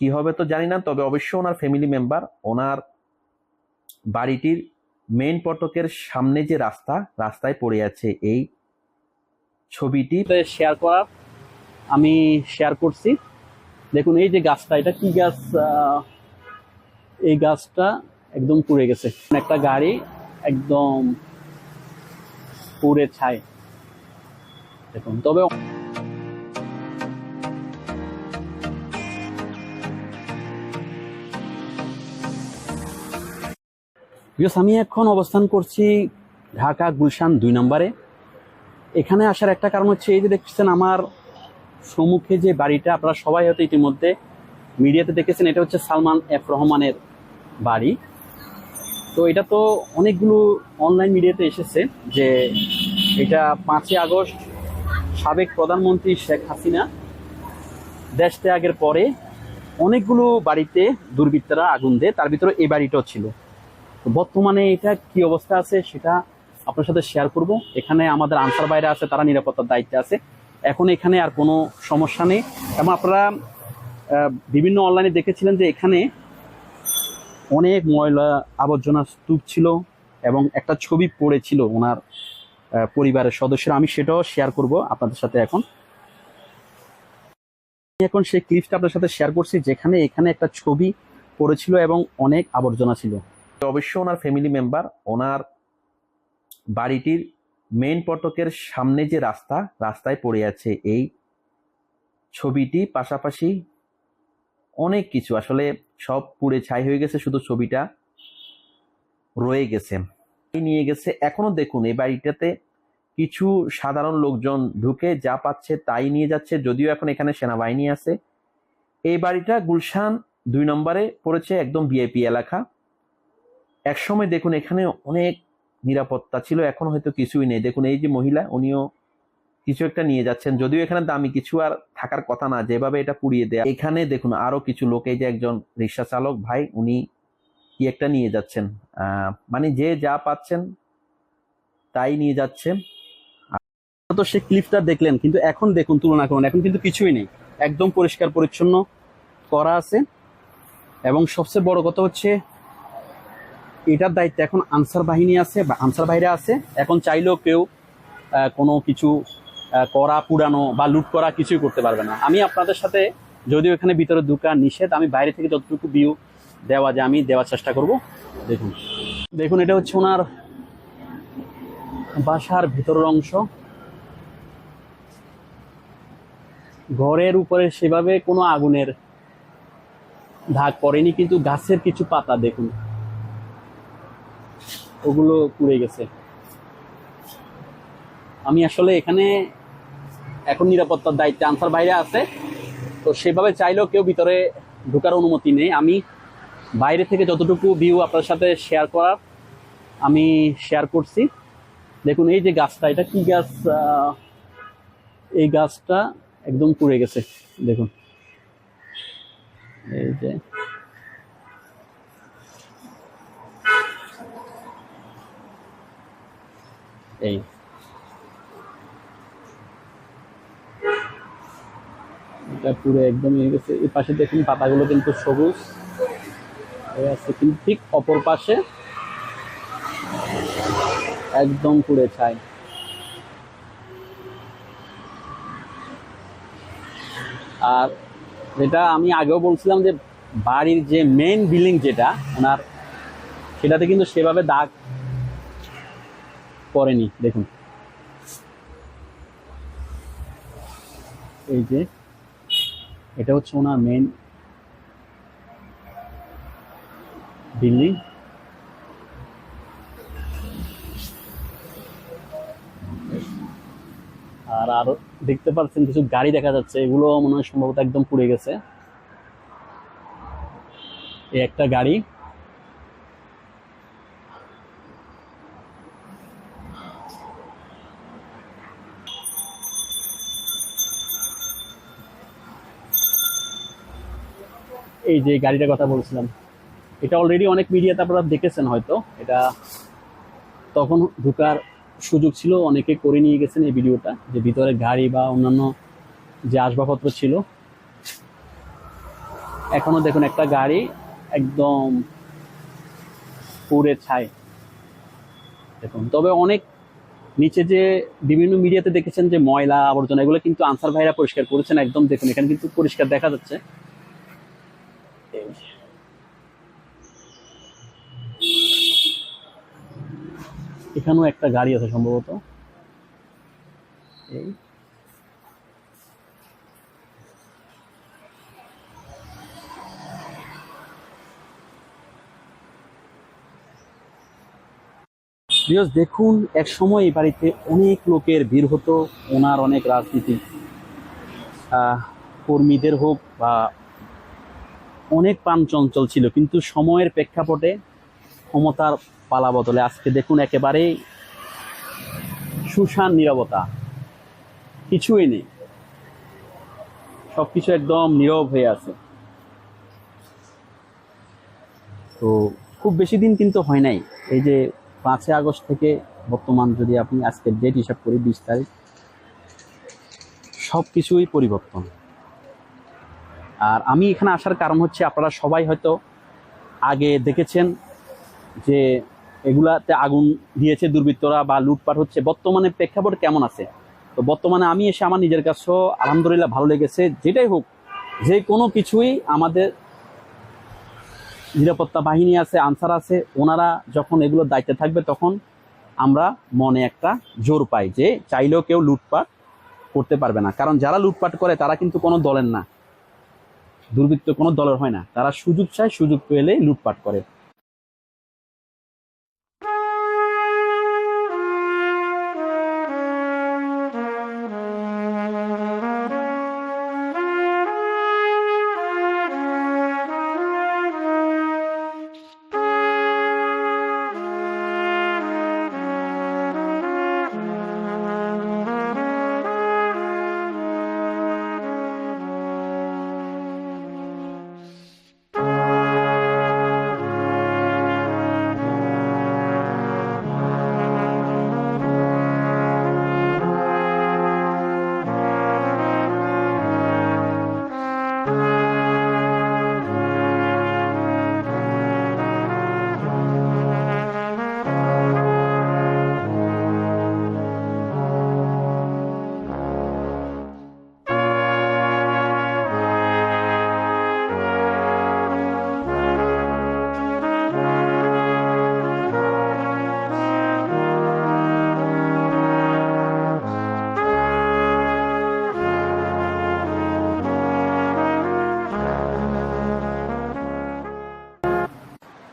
কি হবে তো জানি না, তবে অবশ্যই ওনার ফ্যামিলি মেম্বার ওনার বাড়িটির মেইন ফটকের সামনে যে রাস্তা, রাস্তায় পড়ে আছে এই ছবিটি। শেয়ার করার, আমি শেয়ার করছি। দেখুন, এই যে গাছটা, এটা কি গাছ? এই গাছটা একদম পুড়ে গেছে। একটা গাড়ি একদম পুড়ে ছাই। দেখুন, তবে বিকজ আমি এখন অবস্থান করছি ঢাকা গুলশান দুই নম্বরে। এখানে আসার একটা কারণ হচ্ছে এই যে দেখছেন আমার সম্মুখে যে বাড়িটা, আপনারা সবাই হয়তো ইতিমধ্যে মিডিয়াতে দেখেছেন, এটা হচ্ছে সালমান এফ রহমানের বাড়ি। তো এটা তো অনেকগুলো অনলাইন মিডিয়াতে এসেছে যে এটা পাঁচই আগস্ট, সাবেক প্রধানমন্ত্রী শেখ হাসিনা, দেশ ত্যাগের পরে অনেকগুলো বাড়িতে দুর্বৃত্তরা আগুন দেয়, তার ভিতরে এই বাড়িটাও ছিল। তো বর্তমানে এটা কি অবস্থা আছে সেটা আপনার সাথে শেয়ার করব। এখানে আমাদের আনসার বাইরে আছে, তারা নিরাপত্তার দায়িত্বে আছে। এখন এখানে আর কোনো সমস্যা নেই। এবং আপনারা বিভিন্ন অনলাইনে দেখেছিলেন যে এখানে অনেক ময়লা আবর্জনা স্তূপ ছিল এবং একটা ছবি পড়েছিল ওনার পরিবারের সদস্যরা। আমি সেটাও শেয়ার করব আপনাদের সাথে এখন। এখন সেই ক্লিপটা আপনার সাথে শেয়ার করছি, যেখানে এখানে একটা ছবি পড়েছিল এবং অনেক আবর্জনা ছিল। অবশ্যই ওনার ফ্যামিলি মেম্বার ওনার বাড়িটির মেইন ফটকের সামনে যে রাস্তা, রাস্তায় পড়ে আছে এই ছবিটি। পাশাপাশি অনেক কিছু, আসলে সব পুড়ে ছাই হয়ে গেছে, শুধু ছবিটা রয়ে গেছে। নিয়ে গেছে, এখনও দেখুন এই বাড়িটাতে কিছু সাধারণ লোকজন ঢুকে যা পাচ্ছে তাই নিয়ে যাচ্ছে, যদিও এখন এখানে সেনাবাহিনী আছে। এই বাড়িটা গুলশান দুই নম্বরে পড়েছে, একদম ভিআইপি এলাকা। একসময় দেখুন, এখানে অনেক নিরাপত্তা ছিল, এখন হয়তো কিছুই নেই। দেখুন, এই যে মহিলা, উনিও কিছু একটা নিয়ে যাচ্ছেন। যদিও এখানে দামি, কিছু আর থাকার কথা না, যেভাবে এটা পুড়িয়ে দেয়া। এখানে দেখুন, আরও কিছু লোক যে একজন রিক্সা চালক, ভাই, উনি কি একটা নিয়ে যাচ্ছেন। মানে যে যা পাচ্ছেন, তাই নিয়ে যাচ্ছেন। তো সে ক্লিপটা দেখলেন, কিন্তু এখন দেখুন, তুলনা করুন, এখন কিন্তু কিছুই নেই। একদম পরিষ্কার, পরিচ্ছন্ন করা আছে। এবং সবচেয়ে বড় কথা হচ্ছে এটার দায়িত্ব এখন আনসার বাহিনী আছে বা আনসার বাইরে আছে। এখন চাইলেও কেউ কোনো কিছু করা, পুরানো বা লুট করা কিছুই করতে পারবে না। আমি আপনাদের সাথে যদিও এখানে ভিতরে ঢুকা নিষেধ, আমি বাইরে থেকে যতটুকু ভিউ দেওয়া যায়, আমি দেওয়ার চেষ্টা করব। দেখুন। দেখুন, এটা হচ্ছে ওনার বাসার ভিতরের অংশ। ঘরের উপরে সেভাবে কোনো আগুনের দাগ পড়েনি, কিন্তু গাছের কিছু পাতা, দেখুন। ওগুলো পুড়ে গেছে। আমি আসলে এখানে এখন নিরাপত্তার দায়িত্বে। আনসার বাইরে আছে। তো সেভাবে চাইলেও কেউ ভিতরে ঢোকার অনুমতি নেই। আমি বাইরে থেকে যতটুকু ভিউ আপনার সাথে শেয়ার করার, আমি শেয়ার করছি। দেখুন, এই যে গাছটা, এটা কি গাছ? এই গাছটা একদম পুড়ে গেছে। দেখুন। এই যে এই। এটা পুরো একদম হয়ে গেছে। এই পাশে দেখুন, পাতাগুলো কিন্তু সবুজ। আছে কিন্তু ঠিক অপর পাশে একদম পুড়ে ছাই। আর যেটা আমি আগেও বলছিলাম যে, বাড়ির যে মেইন বিল্ডিং যেটা, ওনার, সেটাতে কিন্তু সেভাবে দাগ পড়েনি দেখুন। এই যে, এটা হচ্ছে ওনার মেন বিল্ডিং আর আরও দেখতে পাচ্ছেন কিছু গাড়ি দেখা যাচ্ছে, এগুলো মনে হয় সম্ভবত একদম পুড়ে গেছে। এই একটা গাড়ি। এই যে গাড়িটার কথা বলছিলাম, এটা অলরেডি অনেক মিডিয়াতে আপনারা দেখেছেন হয়তো। এটা তখন ঢুকার সুযোগ ছিল, অনেকে করে নিয়ে গেছেন এই ভিডিওটা, যে ভিতরে গাড়ি বা অন্যান্য যে আসবাবপত্র ছিল। এখনও দেখুন, একটা গাড়ি একদম পুরে ছাই দেখুন, তবে অনেক নিচে যে বিভিন্ন মিডিয়াতে দেখেছেন যে ময়লা আবর্জনা এগুলো কিন্তু আনসার ভাইরা পরিষ্কার করেছেন, একদম দেখুন, এখানে কিন্তু পরিষ্কার দেখা যাচ্ছে। এখানেও একটা গাড়ি আছে সম্ভবত। এই। বিকজ দেখুন এক সময় এই বাড়িতে অনেক লোকের ভিড় হতো, ওনার অনেক রাজনীতি। কর্মীদের হোক বা অনেক প্রাণ চঞ্চল ছিল, কিন্তু সময়ের প্রেক্ষাপটে ক্ষমতার পালা বদলে। আজকে দেখুন একেবারে সুশান নিরবতা। কিছুই নেই। সবকিছু একদম নীরব হয়ে আছে। তো খুব বেশি দিন কিন্তু হয় নাই। এই যে পাঁচই আগস্ট থেকে বর্তমান যদি আপনি আজকের ডেট হিসাব করি, বিশ তারিখ সব কিছুই পরিবর্তন। আর আমি এখানে আসার কারণ হচ্ছে আপনারা সবাই হয়তো আগে দেখেছেন যে এগুলাতে আগুন দিয়েছে দুর্বৃত্তরা বা লুটপাট হচ্ছে। বর্তমানে প্রেক্ষাপট কেমন আছে? তো বর্তমানে আমি এসে আমার নিজের কাছেও আলহামদুলিল্লাহ ভালো লেগেছে। যেটাই হোক, যে কোনো কিছুই আমাদের নিরাপত্তা বাহিনী আছে, আনসার আছে, ওনারা যখন এগুলোর দায়িত্বে থাকবে তখন আমরা মনে একটা জোর পাই যে চাইলেও কেউ লুটপাট করতে পারবে না। কারণ যারা লুটপাট করে তারা কিন্তু কোনো দলের না। দুর্বৃত্ত কোনো দলের হয় না। তারা সুযোগ চায় সুযোগ পেলে লুটপাট করে।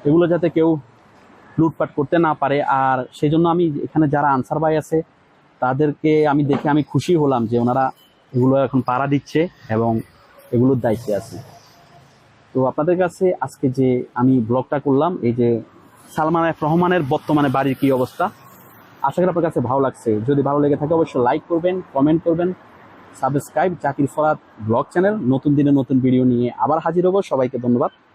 এগুলো যাতে কেউ লুটপাট করতে না পারে। আর সেই জন্য আমি এখানে যারা আনসার ভাই আছে, তাদেরকে আমি দেখে আমি খুশি হলাম যে ওনারা এগুলো এখন পাড়া দিচ্ছে এবং এগুলোর দায়িত্বে আছে। তো আপনাদের কাছে আজকে যে আমি ব্লগটা করলাম, এই যে সালমান এফ রহমানের বর্তমানে বাড়ির কি অবস্থা, আশা করি আপনার কাছে ভালো লাগছে। যদি ভালো লেগে থাকে অবশ্যই লাইক করবেন কমেন্ট করবেন subscribe Zakir Farhat blog channel. নতুন দিনে নতুন ভিডিও নিয়ে আবার হাজির হব। সবাইকে ধন্যবাদ।